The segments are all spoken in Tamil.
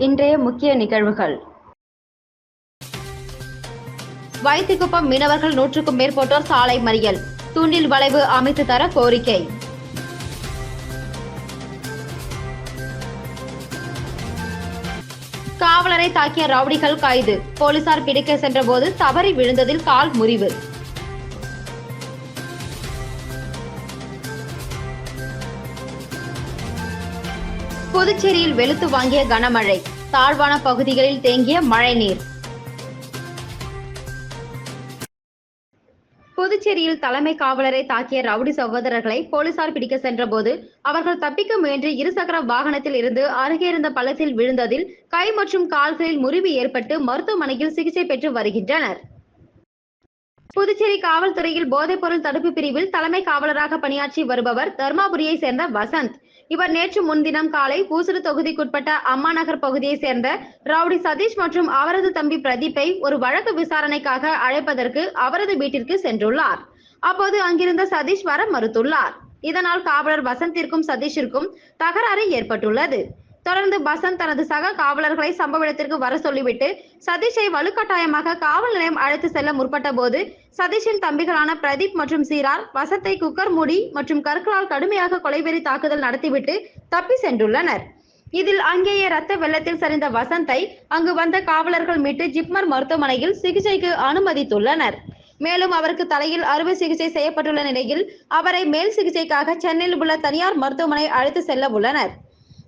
இன்றைய முக்கிய நிகழ்வுகள். வைத்திக்குப்பம் மீனவர்கள் நூற்றுக்கும் மேற்பட்டோர் சாலை மறியல். தூண்டில் வளைவு அமைத்து தர கோரிக்கை. காவலரை தாக்கிய ரவுடிகள் கைது. போலீசார் பிடிக்க சென்றபோது தவறி விழுந்ததில் கால் முறிவு. புதுச்சேரியில் வெளுத்து வாங்கிய கனமழை. தாழ்வான பகுதிகளில் தேங்கிய மழைநீர். புதுச்சேரியில் தலைமை காவலரை தாக்கிய ரவுடி சகோதரர்களை போலீசார் பிடிக்க சென்றபோது அவர்கள் தப்பிக்க முயன்று இருசக்கர வாகனத்தில் இருந்து அருகே இருந்த பள்ளத்தில் விழுந்ததில் கை மற்றும் கால்களில் முறிவு ஏற்பட்டு மருத்துவமனையில் சிகிச்சை பெற்று வருகின்றனர். புதுச்சேரி காவல்துறையில் போதைப்பொருள் தடுப்பு பிரிவில் தலைமை காவலராக பணியாற்றி வருபவர் தர்மாபுரியை சேர்ந்த வசந்த். இவர் நேற்று முன்தினம் காலை பூசுறு தொகுதிக்குட்பட்ட அம்மா நகர் பகுதியைச் சேர்ந்த ரவுடி சதீஷ் மற்றும் அவரது தம்பி பிரதீப்பை ஒரு வழக்கு விசாரணைக்காக அழைப்பதற்கு அவரது வீட்டிற்கு சென்றுள்ளார். அப்போது அங்கிருந்த சதீஷ் வர மறுத்துள்ளார். இதனால் காவலர் வசந்திற்கும் சதீஷிற்கும் தகராறு ஏற்பட்டுள்ளது. தொடர்ந்து பசந்த் தனது சக காவலர்களை சம்பவ இடத்திற்கு வர சொல்லிவிட்டு சதீஷை வலுக்கட்டாயமாக காவல் நிலையம் அழைத்து செல்ல முற்பட்ட போது சதீஷின் தம்பிகளான பிரதீப் மற்றும் சீரார் வசத்தை குக்கர் மூடி மற்றும் கற்களால் கடுமையாக கொலைவெறி தாக்குதல் நடத்திவிட்டு தப்பி சென்றுள்ளனர். இதில் அங்கேயே ரத்த வெள்ளத்தில் சரிந்த வசந்தை அங்கு வந்த காவலர்கள் மீட்டு ஜிப்மர் மருத்துவமனையில் சிகிச்சைக்கு அனுமதித்துள்ளனர். மேலும் அவருக்கு தலையில் அறுவை சிகிச்சை செய்யப்பட்டுள்ள நிலையில் அவரை மேல் சிகிச்சைக்காக சென்னையில் உள்ள தனியார் மருத்துவமனை அழைத்து செல்ல உள்ளனர்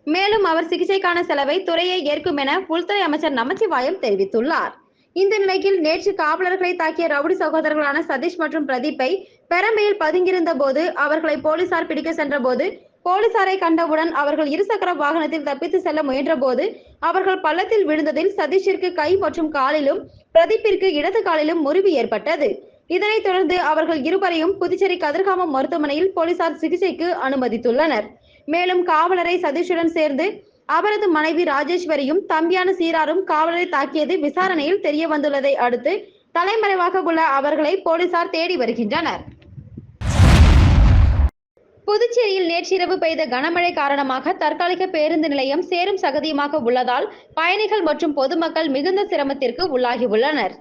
மேலும் அவர் சிகிச்சைக்கான செலவை துறையை ஏற்கும் என உள்துறை அமைச்சர் நமச்சிவாயம் தெரிவித்துள்ளார். இந்த நிலையில் நேற்று காவலர்களை தாக்கிய ரவுடி சகோதரர்களான சதீஷ் மற்றும் பிரதீப்பை பெரம்பையில் பதுங்கியிருந்த போது அவர்களை போலீசார் பிடிக்க சென்றபோது போலீசாரை கண்டவுடன் அவர்கள் இருசக்கர வாகனத்தில் தப்பித்து செல்ல முயன்றபோது அவர்கள் பள்ளத்தில் விழுந்ததில் சதீஷிற்கு கை மற்றும் காலிலும் பிரதீப்பிற்கு இடது காலிலும் முறிவு ஏற்பட்டது. இதனைத் தொடர்ந்து அவர்கள் இருவரையும் புதுச்சேரி கதிர்காமம் மருத்துவமனையில் போலீசார் சிகிச்சைக்கு அனுமதித்துள்ளனர். மேலும் காவலரை சதீஷுடன் சேர்ந்து அவரது மனைவி ராஜேஸ்வரியும் தம்பியான சீராரும் காவலரை தாக்கியது விசாரணையில் தெரிய வந்துள்ளதை அடுத்து தலைமறைவாக உள்ள அவர்களை போலீசார் தேடி வருகின்றனர். புதுச்சேரியில் நேற்றிரவு பெய்த கனமழை காரணமாக தற்காலிக பேருந்து நிலையம் சேரும் சகதியுமாக உள்ளதால் பயணிகள் மற்றும் பொதுமக்கள் மிகுந்த சிரமத்திற்கு உள்ளாகியுள்ளனர்.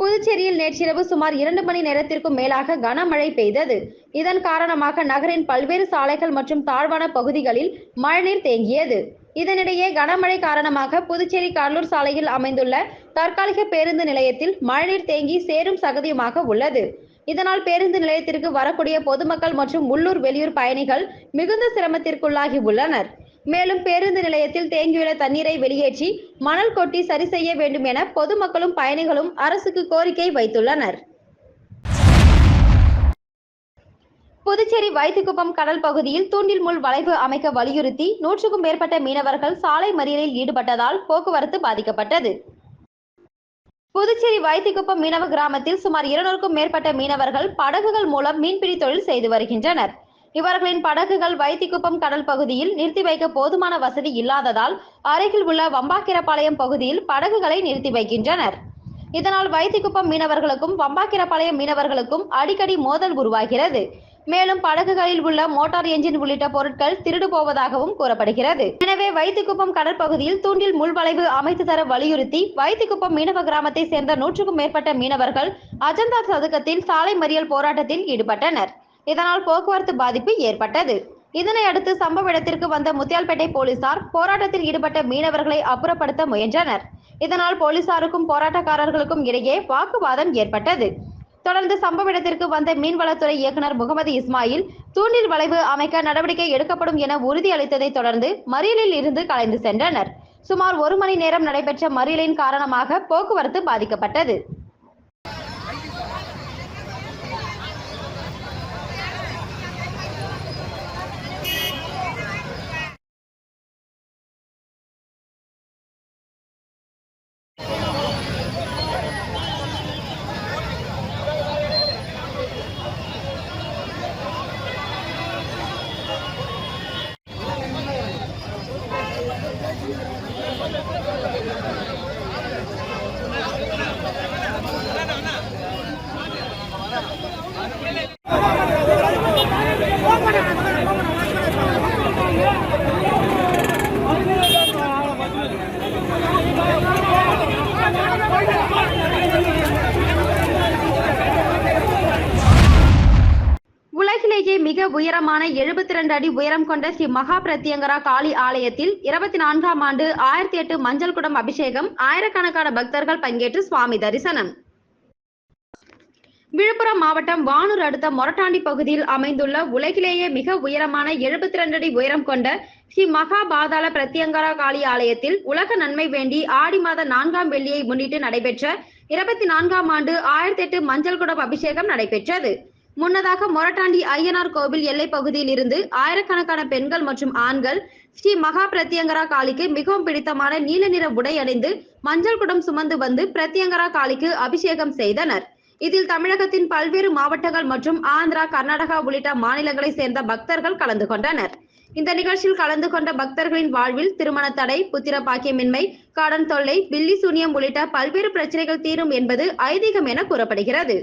புதுச்சேரியில் நேற்றிரவு சுமார் இரண்டு மணி நேரத்திற்கும் மேலாக கனமழை பெய்தது. இதன் காரணமாக நகரின் பல்வேறு சாலைகள் மற்றும் தாழ்வான பகுதிகளில் மழைநீர் தேங்கியது. இதனிடையே கனமழை காரணமாக புதுச்சேரி கடலூர் சாலையில் அமைந்துள்ள தற்காலிக பேருந்து நிலையத்தில் மழைநீர் தேங்கி சேரும் சகதியுமாக உள்ளது. இதனால் பேருந்து நிலையத்திற்கு வரக்கூடிய பொதுமக்கள் மற்றும் உள்ளூர் வெளியூர் பயணிகள் மிகுந்த சிரமத்திற்குள்ளாகி உள்ளனர். மேலும் பேருந்து நிலையத்தில் தேங்கியுள்ள தண்ணீரை வெளியேற்றி மணல் கொட்டி சரி செய்ய வேண்டும் என பொதுமக்களும் பயணிகளும் அரசுக்கு கோரிக்கை வைத்துள்ளனர். புதுச்சேரி வைத்திக்குப்பம் கடல் பகுதியில் தூண்டில் முள் வளைவு அமைக்க வலியுறுத்தி நூற்றுக்கும் மேற்பட்ட மீனவர்கள் சாலை மறியலில் ஈடுபட்டதால் போக்குவரத்து பாதிக்கப்பட்டது. புதுச்சேரி வைத்திக்குப்பம் மீனவ கிராமத்தில் சுமார் இருநூறுக்கும் மேற்பட்ட மீனவர்கள் படகுகள் மூலம் மீன்பிடி தொழில் செய்து வருகின்றனர். இவர்களின் படகுகள் வைத்திக்குப்பம் கடல் பகுதியில் நிறுத்தி வைக்க போதுமான வசதி இல்லாததால் அருகில் உள்ள வம்பாக்கிரபாளையம் பகுதியில் படகுகளை நிறுத்தி வைக்கின்றனர். இதனால் வைத்திக்குப்பம் மீனவர்களுக்கும் வம்பாக்கிரபாளையம் மீனவர்களுக்கும் அடிக்கடி மோதல் உருவாகிறது. மேலும் படகுகளில் உள்ள மோட்டார் என்ஜின் உள்ளிட்ட பொருட்கள் திருடு போவதாகவும் கூறப்படுகிறது. எனவே வைத்திக்குப்பம் கடற்பகுதியில் தூண்டில் முள்வளைவு அமைத்து தர வலியுறுத்தி வைத்திக்குப்பம் மீனவ கிராமத்தை சேர்ந்த நூற்றுக்கும் மேற்பட்ட மீனவர்கள் அஜந்தா சதுக்கத்தில் சாலை மறியல் போராட்டத்தில் ஈடுபட்டனர். இதனால் போக்குவரத்து பாதிப்பு ஏற்பட்டது. இதனையடுத்து சம்பவ இடத்திற்கு வந்த முத்தியால்பேட்டை போலீசார் போராட்டத்தில் ஈடுபட்ட மீனவர்களை அப்புறப்படுத்த முயன்றனர். இதனால் போலீசாருக்கும் போராட்டக்காரர்களுக்கும் இடையே வாக்குவாதம் ஏற்பட்டது. தொடர்ந்து சம்பவ இடத்திற்கு வந்த மீன்வளத்துறை இயக்குனர் முகமது இஸ்மாயில் தூண்டில் வளைவு அமைக்க நடவடிக்கை எடுக்கப்படும் என உறுதியளித்ததை தொடர்ந்து மறியலில் இருந்து கலைந்து சென்றனர். சுமார் ஒரு மணி நேரம் நடைபெற்ற மறியலின் காரணமாக போக்குவரத்து பாதிக்கப்பட்டது. இரண்டு அடி உயரம் கொண்ட ஸ்ரீ மகா பிரத்யங்கரா காளி ஆலயத்தில் இருபத்தி நான்காம் ஆண்டு ஆயிரத்தி எட்டு மஞ்சள் குடம் அபிஷேகம் ஆயிரக்கணக்கான பக்தர்கள் பங்கேற்று சுவாமி தரிசனம். விழுப்புரம் மாவட்டம் வானூர் அடுத்த மொரட்டாண்டி பகுதியில் அமைந்துள்ள உலகிலேயே மிக உயரமான எழுபத்தி ரெண்டு அடி உயரம் கொண்ட ஸ்ரீ மகா பாதாள பிரத்யங்கரா காளி ஆலயத்தில் உலக நன்மை வேண்டி ஆடி மாத நான்காம் வெள்ளியை முன்னிட்டு நடைபெற்ற இருபத்தி நான்காம் ஆண்டு ஆயிரத்தி எட்டு மஞ்சள் குடம் அபிஷேகம் நடைபெற்றது. முன்னதாக மொரட்டாண்டி ஐயனார் கோவில் எல்லை பகுதியில் இருந்து ஆயிரக்கணக்கான பெண்கள் மற்றும் ஆண்கள் ஸ்ரீ மகா பிரத்யங்கரா காளிக்கு மிகவும் பிடித்தமான நீல நிற உடை அணிந்து மஞ்சள் குடம் சுமந்து வந்து பிரத்யங்கரா காளிக்கு அபிஷேகம் செய்தனர். இதில் தமிழகத்தின் பல்வேறு மாவட்டங்கள் மற்றும் ஆந்திரா கர்நாடகா உள்ளிட்ட மாநிலங்களை சேர்ந்த பக்தர்கள் கலந்து கொண்டனர். இந்த நிகழ்ச்சியில் கலந்து கொண்ட பக்தர்களின் வாழ்வில் திருமண தடை புத்திர பாக்கியமின்மை கடன் தொல்லை பில்லி சூனியம் உள்ளிட்ட பல்வேறு பிரச்சனைகள் தீரும் என்பது ஐதீகம் என கூறப்படுகிறது.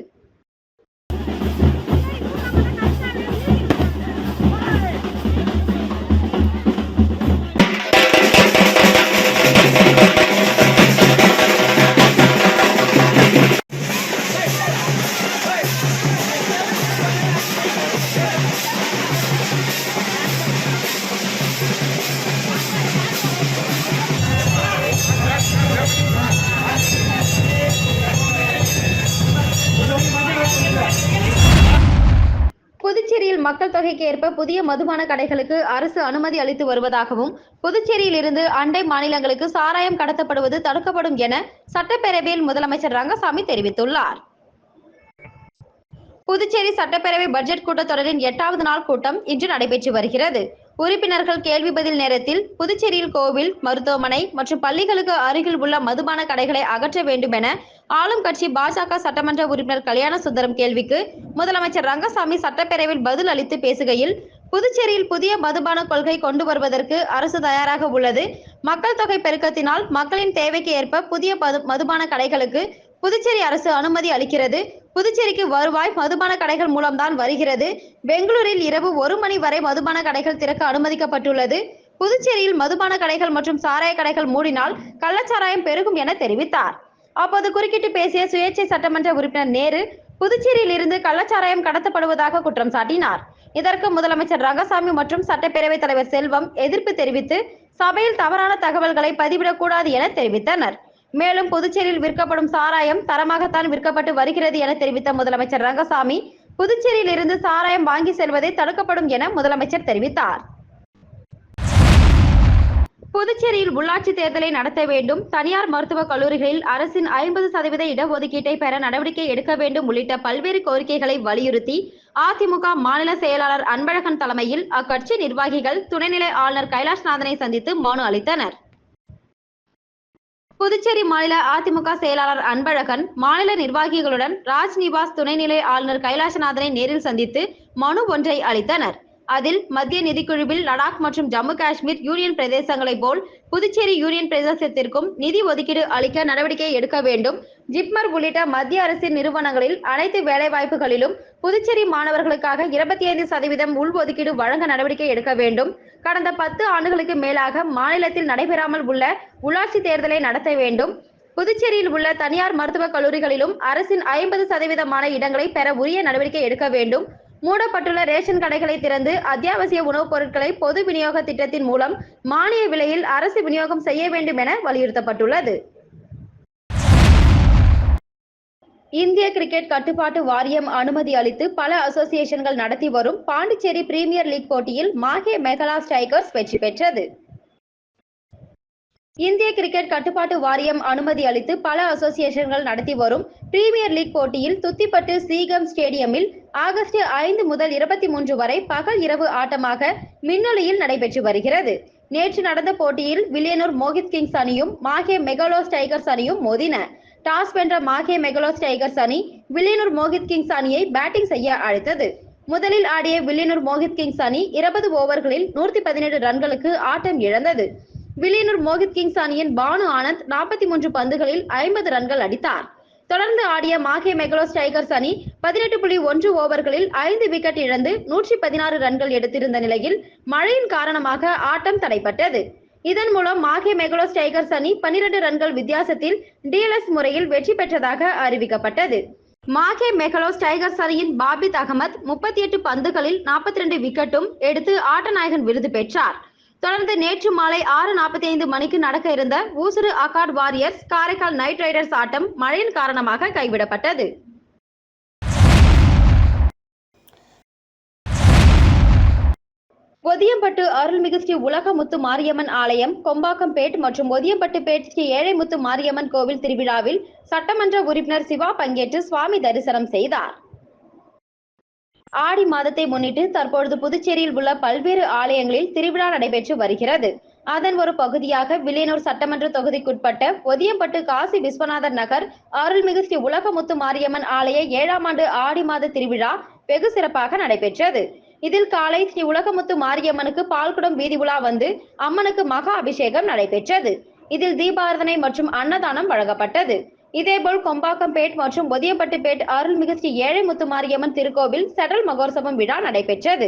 புதுச்சேரியில் ஏற்ப புதிய மதுபான கடைகளுக்கு அரசு அனுமதி அளித்து வருவதாகவும் புதுச்சேரியில் இருந்து அண்டை மாநிலங்களுக்கு சாராயம் கடத்தப்படுவது தடுக்கப்படும் என சட்டப்பேரவையில் முதலமைச்சர் ரங்கசாமி தெரிவித்துள்ளார். புதுச்சேரி சட்டப்பேரவை பட்ஜெட் கூட்டத்தொடரின் எட்டாவது நாள் கூட்டம் இன்று நடைபெற்று வருகிறது. உறுப்பினர்கள் கேள்வி பதில் நேரத்தில் புதுச்சேரியில் கோவில் மருத்துவமனை மற்றும் பள்ளிகளுக்கு அருகில் உள்ள மதுபான கடைகளை அகற்ற வேண்டும் என ஆளும் கட்சி பாஜக சட்டமன்ற உறுப்பினர் கல்யாண சுந்தரம் கேள்விக்கு முதலமைச்சர் ரங்கசாமி சட்டப்பேரவையில் பதில் அளித்து பேசுகையில் புதுச்சேரியில் புதிய மதுபான கொள்கை கொண்டு வருவதற்கு அரசு தயாராக உள்ளது. மக்கள் தொகை பெருக்கத்தினால் மக்களின் தேவைக்கு ஏற்ப புதிய மதுபான கடைகளுக்கு புதுச்சேரி அரசு அனுமதி அளிக்கிறது. புதுச்சேரிக்கு வருவாய் மதுபான கடைகள் மூலம்தான் வருகிறது. பெங்களூரில் இரவு ஒரு மணி வரை மதுபான கடைகள் திறக்க அனுமதிக்கப்பட்டுள்ளது. புதுச்சேரியில் மதுபான கடைகள் மற்றும் சாராய கடைகள் மூடினால் கள்ளச்சாராயம் பெருகும் என தெரிவித்தார். அப்போது குறுக்கிட்டு பேசிய சுயேட்சை சட்டமன்ற உறுப்பினர் நேரு புதுச்சேரியில் இருந்து கள்ளச்சாராயம் கடத்தப்படுவதாக குற்றம் சாட்டினார். இதற்கு முதலமைச்சர் ரங்கசாமி மற்றும் சட்டப்பேரவைத் தலைவர் செல்வம் எதிர்ப்பு தெரிவித்து சபையில் தவறான தகவல்களை பதிவிடக்கூடாது என தெரிவித்தனர். மேலும் புதுச்சேரியில் விற்கப்படும் சாராயம் தரமாகத்தான் விற்கப்பட்டு வருகிறது என தெரிவித்த முதலமைச்சர் ரங்கசாமி புதுச்சேரியில் இருந்து சாராயம் வாங்கி செல்வதை தடுக்கப்படும் என முதலமைச்சர் தெரிவித்தார். புதுச்சேரியில் உள்ளாட்சி தேர்தலை நடத்த வேண்டும் தனியார் மருத்துவக் கல்லூரிகளில் அரசின் ஐம்பது சதவீத இடஒதுக்கீட்டை பெற நடவடிக்கை எடுக்க வேண்டும் உள்ளிட்ட பல்வேறு கோரிக்கைகளை வலியுறுத்தி அதிமுக மாநில செயலாளர் அன்பழகன் தலைமையில் அக்கட்சி நிர்வாகிகள் துணைநிலை ஆளுநர் கைலாஷ்நாதனை சந்தித்து மனு அளித்தனர். புதுச்சேரி மாநில அதிமுக செயலாளர் அன்பழகன் மாநில நிர்வாகிகளுடன் ராஜ்நிவாஸ் துணைநிலை ஆளுநர் கைலாசநாதனை நேரில் சந்தித்து மனு ஒன்றை அளித்தனர். அதில் மத்திய நிதிக்குழுவில் லடாக் மற்றும் ஜம்மு காஷ்மீர் யூனியன் பிரதேசங்களைப் போல் புதுச்சேரி யூனியன் பிரதேசத்திற்கும் நிதி ஒதுக்கீடு அளிக்க நடவடிக்கை எடுக்க வேண்டும். ஜிப்மர் உள்ளிட்ட மத்திய அரசின் நிறுவனங்களில் அனைத்து வேலைவாய்ப்புகளிலும் புதுச்சேரி மாணவர்களுக்காக இருபத்தி ஐந்து சதவீதம் உள்ஒதுக்கீடு வழங்க நடவடிக்கை எடுக்க வேண்டும். கடந்த பத்து ஆண்டுகளுக்கு மேலாக மாநிலத்தில் நடைபெறாமல் உள்ள உள்ளாட்சி தேர்தலை நடத்த வேண்டும். புதுச்சேரியில் உள்ள தனியார் மருத்துவக் கல்லூரிகளிலும் அரசின் ஐம்பது சதவீதமான இடங்களை பெற உரிய நடவடிக்கை எடுக்க வேண்டும். மூடப்பட்டுள்ள ரேஷன் கடைகளை திறந்து அத்தியாவசிய உணவுப் பொருட்களை பொது விநியோக திட்டத்தின் மூலம் மானிய விலையில் அரசு விநியோகம் செய்ய வேண்டும் என வலியுறுத்தப்பட்டுள்ளது. இந்திய கிரிக்கெட் கட்டுப்பாட்டு வாரியம் அனுமதி அளித்து பல அசோசியேஷன்கள் நடத்தி வரும் பாண்டிச்சேரி பிரீமியர் லீக் போட்டியில் மாஹே மெகலா ஸ்ட்ரைக்கர்ஸ் வெற்றி பெற்றது. இந்திய கிரிக்கெட் கட்டுப்பாட்டு வாரியம் அனுமதி அளித்து பல அசோசியேஷன்கள் நடத்தி வரும் பிரீமியர் லீக் போட்டியில் துத்திப்பட்டு சீகம் ஸ்டேடியமில் ஆகஸ்ட் ஐந்து முதல் இருபத்தி மூன்று வரை பகல் இரவு ஆட்டமாக மின்னொலியில் நடைபெற்று வருகிறது. நேற்று நடந்த போட்டியில் வில்லியனூர் மோகித் கிங்ஸ் அணியும் மாகே மெகலோஸ் டைகர்ஸ் அணியும் மோதின. டாஸ் வென்ற மாஹே மெகலோஸ் டைகர்ஸ் அணி வில்லியனூர் மோகித் கிங்ஸ் அணியை பேட்டிங் செய்ய அழைத்தது. முதலில் ஆடிய வில்லியனூர் மோகித் கிங்ஸ் அணி இருபது ஓவர்களில் நூற்றி பதினேழு ரன்களுக்கு ஆட்டம் இழந்தது. வில்லியனூர் மோகித் கிங்ஸ் அணியின் பானு ஆனந்த் நாற்பத்தி மூன்று பந்துகளில் ஐம்பது ரன்கள் அடித்தார். தொடர்ந்து ஆடிய மாகே மெகலோஸ் டைகர்ஸ் அணி பதினெட்டு புள்ளி ஒன்று ஓவர்களில் ஐந்து விக்கெட் இழந்து நூற்றி பதினாறு ரன்கள் எடுத்திருந்த நிலையில் மழையின் காரணமாக ஆட்டம் தடைப்பட்டது. இதன் மூலம் மாகே மெகலோஸ் டைகர்ஸ் அணி பன்னிரண்டு ரன்கள் வித்தியாசத்தில் டிஎல்எஸ் முறையில் வெற்றி பெற்றதாக அறிவிக்கப்பட்டது. மாகே மெகலோஸ் டைகர்ஸ் அணியின் பாபித் அகமத் முப்பத்தி எட்டு பந்துகளில் நாற்பத்தி ரெண்டு விக்கெட்டும் எடுத்து ஆட்டநாயகன் விருது பெற்றார். தொடர்ந்து நேற்று மாலை ஆறு நாற்பத்தி ஐந்து மணிக்கு நடக்க இருந்த ஊசுறு அகாட் வாரியர்ஸ் காரைக்கால் நைட் ரைடர்ஸ் ஆட்டம் மழையின் காரணமாக கைவிடப்பட்டது. ஒதியம்பட்டு அருள்மிகு ஸ்ரீ உலகமுத்து மாரியம்மன் ஆலயம் கொம்பாக்கம்பேட் மற்றும் ஒதியம்பட்டுப்பேட் ஸ்ரீ ஏழைமுத்து மாரியம்மன் கோவில் திருவிழாவில் சட்டமன்ற உறுப்பினர் சிவா பங்கேற்று சுவாமி தரிசனம் செய்தார். ஆடி மாதத்தை முன்னிட்டு தற்பொழுது புதுச்சேரியில் உள்ள பல்வேறு ஆலயங்களில் திருவிழா நடைபெற்று வருகிறது. அதன் ஒரு பகுதியாக வில்லியனூர் சட்டமன்ற தொகுதிக்குட்பட்ட ஒதியம்பட்டு காசி விஸ்வநாதர் நகர் அருள்மிகு ஸ்ரீ உலகமுத்து மாரியம்மன் ஆலய ஏழாம் ஆண்டு ஆடி மாத திருவிழா வெகு சிறப்பாக நடைபெற்றது. இதில் காலை ஸ்ரீ உலகமுத்து மாரியம்மனுக்கு பால்குடம் வீதி உலா வந்து அம்மனுக்கு மகா அபிஷேகம் நடைபெற்றது. இதில் தீபாரதனை மற்றும் அன்னதானம் வழங்கப்பட்டது. இதேபோல் கொம்பாக்கம்பேட் மற்றும் ஒதியப்பட்டுப்பேட் அருள்மிகு ஸ்ரீ ஏழைமுத்து மாரியம்மன் திருக்கோவில் செடல் மகோற்சவம் விழா நடைபெற்றது.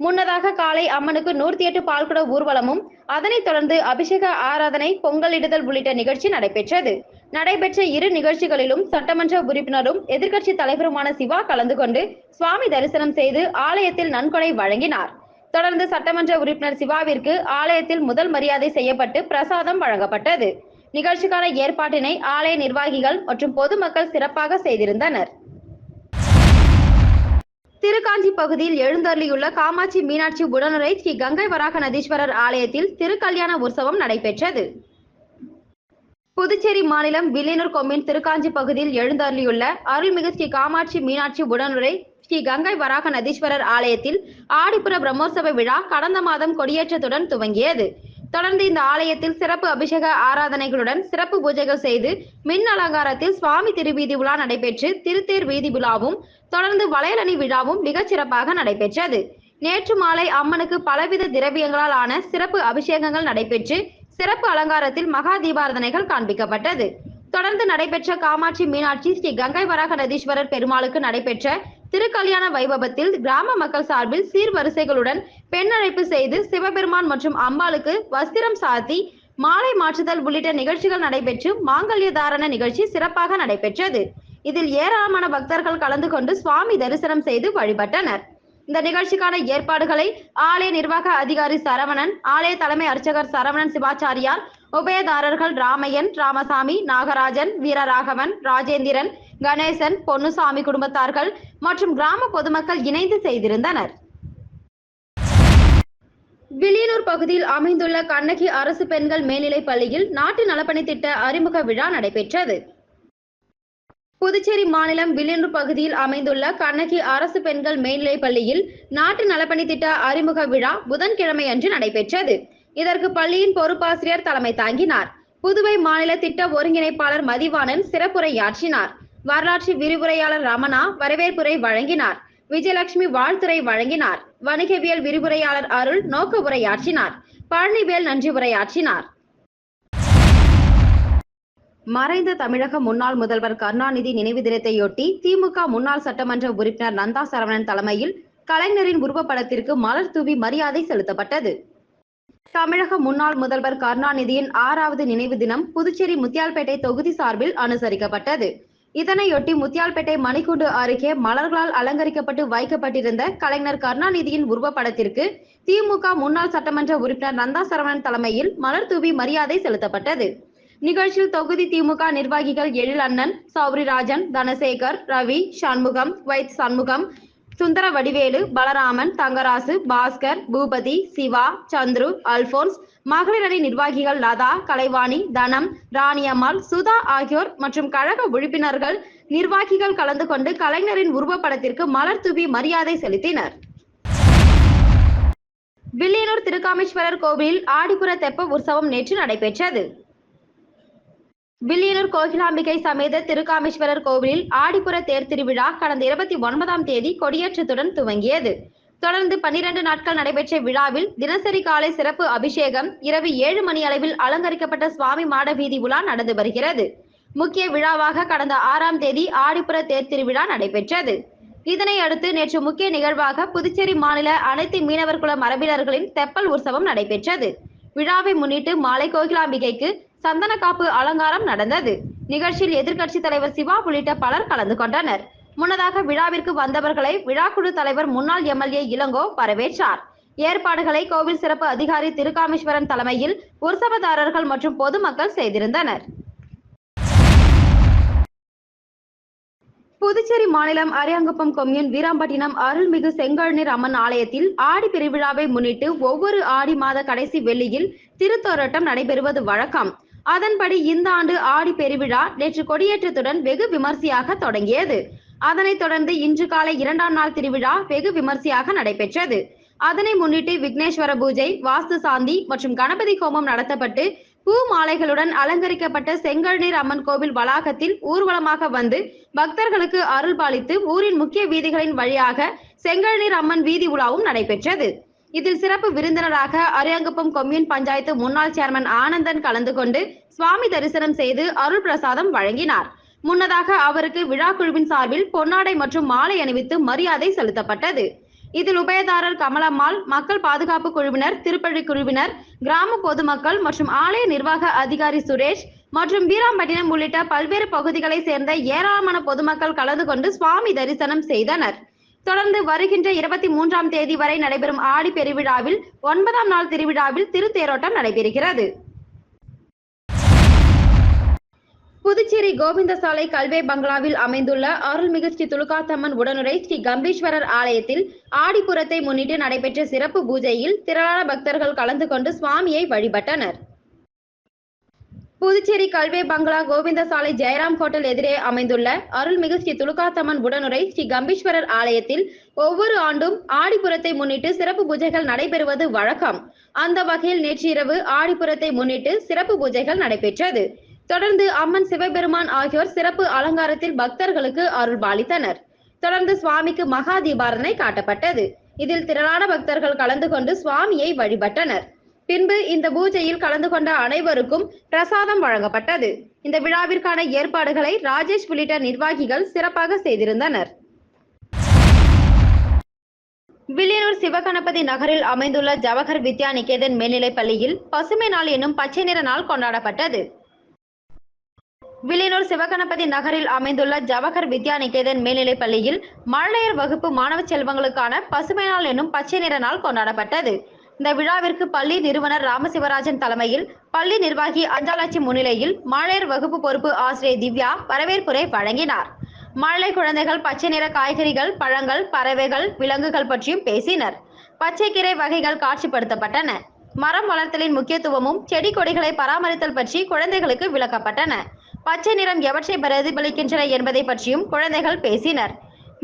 முன்னதாக காலை அம்மனுக்கு நூற்றி எட்டு பால்குட ஊர்வலமும் அதனைத் தொடர்ந்து அபிஷேக ஆராதனை பொங்கலிடுதல் உள்ளிட்ட நிகழ்ச்சி நடைபெற்றது. நடைபெற்ற இரு நிகழ்ச்சிகளிலும் சட்டமன்ற உறுப்பினரும் எதிர்க்கட்சி தலைவருமான சிவா கலந்து கொண்டு சுவாமி தரிசனம் செய்து ஆலயத்தில் நன்கொடை வழங்கினார். தொடர்ந்து சட்டமன்ற உறுப்பினர் சிவாவிற்கு ஆலயத்தில் முதல் மரியாதை செய்யப்பட்டு பிரசாதம் வழங்கப்பட்டது. நிகழ்ச்சிக்கான ஏற்பாட்டினை ஆலய நிர்வாகிகள் மற்றும் பொதுமக்கள் சிறப்பாக செய்திருந்தனர். திருக்காஞ்சி பகுதியில் எழுந்தருளியுள்ள காமாட்சி மீனாட்சி உடனுரை ஸ்ரீ கங்கை வராக நதீஸ்வரர் ஆலயத்தில் திருக்கல்யாண உற்சவம் நடைபெற்றது. புதுச்சேரி மாநிலம் வில்லியனூர் கொம்மின் திருக்காஞ்சி பகுதியில் எழுந்தருளியுள்ள அருள்மிகு ஸ்ரீ காமாட்சி மீனாட்சி உடனுரை ஸ்ரீ கங்கை வராக நதீஸ்வரர் ஆலயத்தில் ஆடிப்புற பிரம்மோற்சவ விழா கடந்த மாதம் கொடியேற்றத்துடன் துவங்கியது. தொடர்ந்து இந்த ஆலயத்தில் சிறப்பு அபிஷேக ஆராதனைகளுடன் சிறப்பு பூஜைகள் செய்து மின் அலங்காரத்தில் சுவாமி திருவீதி விழா நடைபெற்று திருத்தேர் வீதி விழாவும் தொடர்ந்து வளையலணி விழாவும் மிகச் சிறப்பாக நடைபெற்றது. நேற்று மாலை அம்மனுக்கு பலவித திரவியங்களால் ஆன சிறப்பு அபிஷேகங்கள் நடைபெற்று சிறப்பு அலங்காரத்தில் மகா தீபாரதனைகள் காண்பிக்கப்பட்டது. தொடர்ந்து நடைபெற்ற காமாட்சி மீனாட்சி ஸ்ரீ கங்கை வராக நதீஸ்வரர் பெருமாளுக்கு நடைபெற்ற திருக்கல்யாண வைபவத்தில் கிராம மக்கள் சார்பில் சீர்வரிசைகளுடன் பெண் அழைப்பு செய்து சிவபெருமான் மற்றும் அம்பாளுக்கு வஸ்திரம் சாத்தி மாலை மாற்றுதல் உள்ளிட்ட நிகழ்ச்சிகள் நடைபெற்று மாங்கல்ய தாரண நிகழ்ச்சி சிறப்பாக நடைபெற்றது. இதில் ஏராளமான பக்தர்கள் கலந்து கொண்டு சுவாமி தரிசனம் செய்து வழிபட்டனர். இந்த நிகழ்ச்சிக்கான ஏற்பாடுகளை ஆலய நிர்வாக அதிகாரி சரவணன் ஆலய தலைமை அர்ச்சகர் சரவணன் சிவாச்சாரியார் உபயதாரர்கள் ராமையன் ராமசாமி நாகராஜன் வீரராகவன் ராஜேந்திரன் கணேசன் பொன்னுசாமி குடும்பத்தார்கள் மற்றும் கிராம பொதுமக்கள் இணைந்து செய்திருந்தனர். வில்லியனூர் பகுதியில் அமைந்துள்ள கண்ணகி அரசு பெண்கள் மேல்நிலைப் பள்ளியில் நாட்டு நலப்பணி திட்ட அறிமுக விழா நடைபெற்றது. புதுச்சேரி மாநிலம் வில்லியனூர் பகுதியில் அமைந்துள்ள கண்ணகி அரசு பெண்கள் மேல்நிலைப் பள்ளியில் நாட்டு நலப்பணி திட்ட அறிமுக விழா புதன்கிழமை அன்று நடைபெற்றது. இதற்கு பள்ளியின் பொறுப்பாசிரியர் தலைமை தாங்கினார். புதுவை மாநில திட்ட ஒருங்கிணைப்பாளர் மதிவாணன் சிறப்புரையாற்றினார். வரலாற்று விரிவுரையாளர் ரமணா வரவேற்புரை வழங்கினார். விஜயலட்சுமி வாழ்த்துரை வழங்கினார். வணிகவியல் விரிவுரையாளர் அருள் நோக்க உரையாற்றினார். பழனிவேல் நன்றி உரையாற்றினார். மறைந்த தமிழக முன்னாள் முதல்வர் கருணாநிதி நினைவு தினத்தையொட்டி திமுக முன்னாள் சட்டமன்ற உறுப்பினர் நந்தா சரவணன் தலைமையில் கலைஞரின் உருவப்படத்திற்கு மலர் தூவி மரியாதை செலுத்தப்பட்டது. தமிழக முன்னாள் முதல்வர் கருணாநிதியின் ஆறாவது நினைவு தினம் புதுச்சேரி முத்தியால்பேட்டை தொகுதி சார்பில் அனுசரிக்கப்பட்டது. இதனையொட்டி முத்தியால்பேட்டை மணிக்கூண்டு அருகே மலர்களால் அலங்கரிக்கப்பட்டு வைக்கப்பட்டிருந்த கலைஞர் கருணாநிதியின் உருவப்படத்திற்கு திமுக முன்னாள் சட்டமன்ற உறுப்பினர் நந்தா சரவணன் தலைமையில் மலர் தூவி மரியாதை செலுத்தப்பட்டது. நிகழ்ச்சியில் தொகுதி திமுக நிர்வாகிகள் எழில் அண்ணன் சௌரி ராஜன் தனசேகர் ரவி சண்முகம் வைத் சண்முகம் சுந்தர வடிவேலு பலராமன் தங்கராசு பாஸ்கர் பூபதி சிவா சந்துரு அல்போன்ஸ் மகளிர் அணி நிர்வாகிகள் லதா கலைவாணி தனம் ராணியம்மாள் சுதா ஆகியோர் மற்றும் கழக உறுப்பினர்கள் நிர்வாகிகள் கலந்து கொண்டு கலைஞரின் உருவப்படத்திற்கு மலர் தூவி மரியாதை செலுத்தினர். வில்லியனூர் திருக்காமேஸ்வரர் கோவிலில் ஆடிப்புற தெப்ப உற்சவம் நேற்று நடைபெற்றது. வில்லியனூர் கோகிலாம்பிகை சமேத திருக்காமேஸ்வரர் கோவிலில் ஆடிப்புற தேர் திருவிழா கடந்த இருபத்தி ஒன்பதாம் தேதி கொடியேற்றத்துடன் துவங்கியது. தொடர்ந்து பன்னிரண்டு நாட்கள் நடைபெற்ற விழாவில் தினசரி காலை சிறப்பு அபிஷேகம் இரவு ஏழு மணி அளவில் அலங்கரிக்கப்பட்ட சுவாமி மாட வீதி உலா நடந்து வருகிறது. முக்கிய விழாவாக கடந்த ஆறாம் தேதி ஆடிப்புற தேர் திருவிழா நடைபெற்றது. இதனை அடுத்து நேற்று முக்கிய நிகழ்வாக புதுச்சேரி மாநில அனைத்து மீனவர் குல மரபினர்களின் தெப்பல் உற்சவம் நடைபெற்றது. விழாவை முன்னிட்டு மாலை கோகிலாம்பிகைக்கு சந்தன காப்பு அலங்காரம் நடந்தது. நிகழ்ச்சியில் எதிர்க்கட்சி தலைவர் சிவா உள்ளிட்ட பலர் கலந்து கொண்டனர். முன்னதாக விழாவிற்கு வந்தவர்களை விழாக்குழு தலைவர் முன்னாள் எம்எல்ஏ இளங்கோ வரவேற்றார். ஏற்பாடுகளை கோவில் சிறப்பு அதிகாரி திருக்காமேஸ்வரன் தலைமையில் உற்சவதாரர்கள் மற்றும் பொதுமக்கள் செய்திருந்தனர். புதுச்சேரி மாநிலம் அரியாங்குப்பம் கொம்யூன் வீராம்பட்டினம் அருள்மிகு செங்கழுநீர் அம்மன் ஆலயத்தில் ஆடி பெருவிழாவை முன்னிட்டு ஒவ்வொரு ஆடி மாத கடைசி வெள்ளியில் திருத்தோரட்டம் நடைபெறுவது வழக்கம். அதன்படி இந்த ஆண்டு ஆடி பெருவிழா நேற்று கொடியேற்றத்துடன் வெகு விமர்சையாக தொடங்கியது. அதனைத் தொடர்ந்து இன்று காலை இரண்டாம் நாள் திருவிழா வெகு விமர்சையாக நடைபெற்றது. அதனை முன்னிட்டு விக்னேஸ்வர பூஜை வாஸ்து சாந்தி மற்றும் கணபதி ஹோமம் நடத்தப்பட்டு பூ மாலைகளுடன் அலங்கரிக்கப்பட்ட செங்கழுநீர் அம்மன் கோவில் வளாகத்தில் ஊர்வலமாக வந்து பக்தர்களுக்கு அருள் பாலித்து ஊரின் முக்கிய வீதிகளின் வழியாக செங்கழுநீர் அம்மன் வீதி உலாவும் நடைபெற்றது. இதில் சிறப்பு விருந்தினராக அரியாங்குப்பம் கொம்யூன் பஞ்சாயத்து முன்னாள் சேர்மன் ஆனந்தன் கலந்து கொண்டு சுவாமி தரிசனம் செய்து அருள் பிரசாதம் வழங்கினார். முன்னதாக அவருக்கு விழா குழுவின் சார்பில் பொன்னாடை மற்றும் மாலை அணிவித்து மரியாதை செலுத்தப்பட்டது. இதில் உபயதாரர் கமலம்மாள் மக்கள் பாதுகாப்பு குழுவினர் திருப்பள்ளி குழுவினர் கிராம பொதுமக்கள் மற்றும் ஆலய நிர்வாக அதிகாரி சுரேஷ் மற்றும் வீராம்பட்டினம் உள்ளிட்ட பல்வேறு பகுதிகளை சேர்ந்த ஏராளமான பொதுமக்கள் கலந்து கொண்டு சுவாமி தரிசனம் செய்தனர். தொடர்ந்து வருகின்ற இருபத்தி மூன்றாம் தேதி வரை நடைபெறும் ஆடி பெருவிழாவில் ஒன்பதாம் நாள் திருவிழாவில் திருத்தேரோட்டம் நடைபெறுகிறது. புதுச்சேரி கோவிந்தசாலை கல்வே பங்களாவில் அமைந்துள்ள அருள்மிகு ஸ்ரீ துலுக்காத்தம்மன் உடனுரை ஸ்ரீ கம்பீஸ்வரர் ஆலயத்தில் ஆடிப்புறத்தை முன்னிட்டு நடைபெற்ற சிறப்பு பூஜையில் திரளான பக்தர்கள் கலந்து கொண்டு சுவாமியை வழிபட்டனர். புதுச்சேரி கல்வே பங்களா கோவிந்தசாலை ஜெயராம் ஹோட்டல் எதிரே அமைந்துள்ள அருள்மிகு ஸ்ரீ துலுக்காத்தம்மன் உடனுரை ஸ்ரீ கம்பீஸ்வரர் ஆலயத்தில் ஒவ்வொரு ஆண்டும் ஆடிப்புறத்தை முன்னிட்டு சிறப்பு பூஜைகள் நடைபெறுவது வழக்கம். அந்த வகையில் நேற்றிரவு ஆடிப்புறத்தை முன்னிட்டு சிறப்பு பூஜைகள் நடைபெற்றது. தொடர்ந்து அம்மன் சிவபெருமான் ஆகியோர் சிறப்பு அலங்காரத்தில் பக்தர்களுக்கு அருள் பாலித்தனர் தொடர்ந்து சுவாமிக்கு மகா தீபாரதனை காட்டப்பட்டது. இதில் திரளான பக்தர்கள் கலந்து கொண்டு சுவாமியை வழிபட்டனர். பின்பு இந்த பூஜையில் கலந்து கொண்ட அனைவருக்கும் பிரசாதம் வழங்கப்பட்டது. இந்த விழாவிற்கான ஏற்பாடுகளை ராஜேஷ் உள்ளிட்ட நிர்வாகிகள் சிறப்பாக செய்திருந்தனர். வில்லியனூர் சிவகணபதி நகரில் அமைந்துள்ள ஜவஹர் வித்யா நிகேதன் மேல்நிலைப் பள்ளியில் பசுமை நாள் என்னும் பச்சை நிற நாள் கொண்டாடப்பட்டது. வில்லியனூர் சிவகணபதி நகரில் அமைந்துள்ள ஜவஹர் வித்யா நிகேதன் மேல்நிலைப் பள்ளியில் மழலையர் வகுப்பு மாணவ செல்வங்களுக்கான பசுமை நாள் என்னும் பச்சை நிற நாள் கொண்டாடப்பட்டது. இந்த விழாவிற்கு பள்ளி நிறுவனர் ராமசிவராஜன் தலைமையில் பள்ளி நிர்வாகி அஞ்சாலாட்சி முன்னிலையில் மழையர் வகுப்பு பொறுப்பு ஆசிரியர் திவ்யா வரவேற்புரை வழங்கினார். மழை குழந்தைகள் பச்சை நிற காய்கறிகள் பழங்கள் பறவைகள் விலங்குகள் பற்றியும் பேசினர். பச்சைக்கீரை வகைகள் காட்சிப்படுத்தப்பட்டன. மரம் வளர்த்தலின் முக்கியத்துவமும் செடி கொடிகளை பராமரித்தல் பற்றி குழந்தைகளுக்கு விளக்கப்பட்டன. பச்சை நிறம் எவற்றை பிரதிபலிக்கின்றன என்பதை பற்றியும் குழந்தைகள் பேசினர்.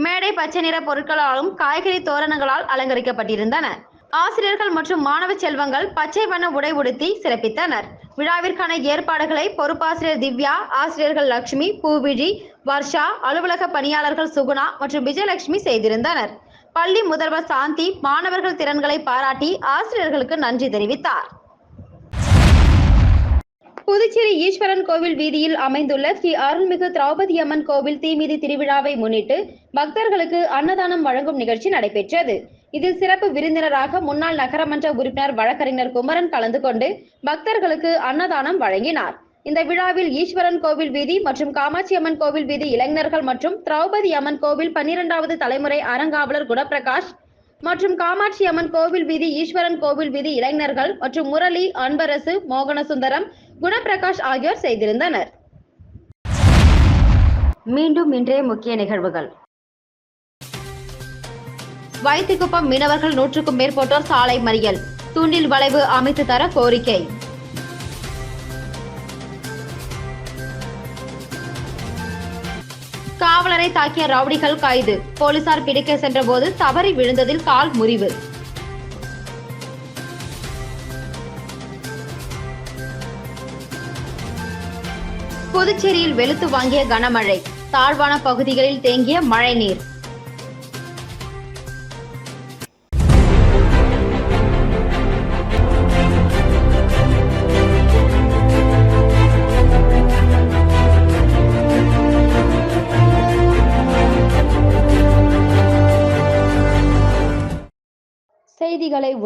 மேடை பச்சை நிற பொருட்களாலும் காய்கறி தோரணங்களால் அலங்கரிக்கப்பட்டிருந்தன. ஆசிரியர்கள் மற்றும் மாணவ செல்வங்கள் பச்சை வண்ண உடை உடுத்தி சிறப்பித்தனர். விழாவிற்கான ஏற்பாடுகளை பொறுப்பாசிரியர் திவ்யா ஆசிரியர்கள் லட்சுமி பூவிழி வர்ஷா அலுவலக பணியாளர்கள் சுகுணா மற்றும் விஜயலட்சுமி செய்திருந்தனர். பள்ளி முதல்வர் சாந்தி மாணவர்கள் திறன்களை பாராட்டி ஆசிரியர்களுக்கு நன்றி தெரிவித்தார். புதுச்சேரி ஈஸ்வரன் கோவில் வீதியில் அமைந்துள்ள ஸ்ரீ அருள்மிகு திரௌபதி அம்மன் கோவில் தீமிதி திருவிழாவை முன்னிட்டு பக்தர்களுக்கு அன்னதானம் வழங்கும் நிகழ்ச்சி நடைபெற்றது. இதில் சிறப்பு விருந்தினராக முன்னாள் நகரமன்ற உறுப்பினர் வழக்கறிஞர் குமரன் கலந்து கொண்டு பக்தர்களுக்கு அன்னதானம் வழங்கினார். இந்த விழாவில் ஈஸ்வரன் கோவில் வீதி மற்றும் காமாட்சி அம்மன் கோவில் வீதி இளைஞர்கள் மற்றும் திரௌபதி அம்மன் கோவில் பன்னிரெண்டாவது தலைமுறை அறங்காவலர் குணப்பிரகாஷ் மற்றும் காமாட்சி அம்மன் கோவில் வீதி ஈஸ்வரன் கோவில் வீதி இளைஞர்கள் மற்றும் முரளி அன்பரசு மோகனசுந்தரம் குணப்பிரகாஷ் ஆகியோர் செய்திருந்தனர். மீண்டும் இன்றைய முக்கிய நிகழ்வுகள். வைத்திக்குப்பம் மீனவர்கள் நூற்றுக்கும் மேற்பட்டோர் சாலை மறியல். தூண்டில் வளைவு அமைத்து தர கோரிக்கை. காவலரை தாக்கிய ரவுடிகள் கைது. போலீசார் பிடிக்க சென்றபோது தவறி விழுந்ததில் கால் முறிவு. புதுச்சேரியில் வெளுத்து வாங்கிய கனமழை. தாழ்வான பகுதிகளில் தேங்கிய மழைநீர்.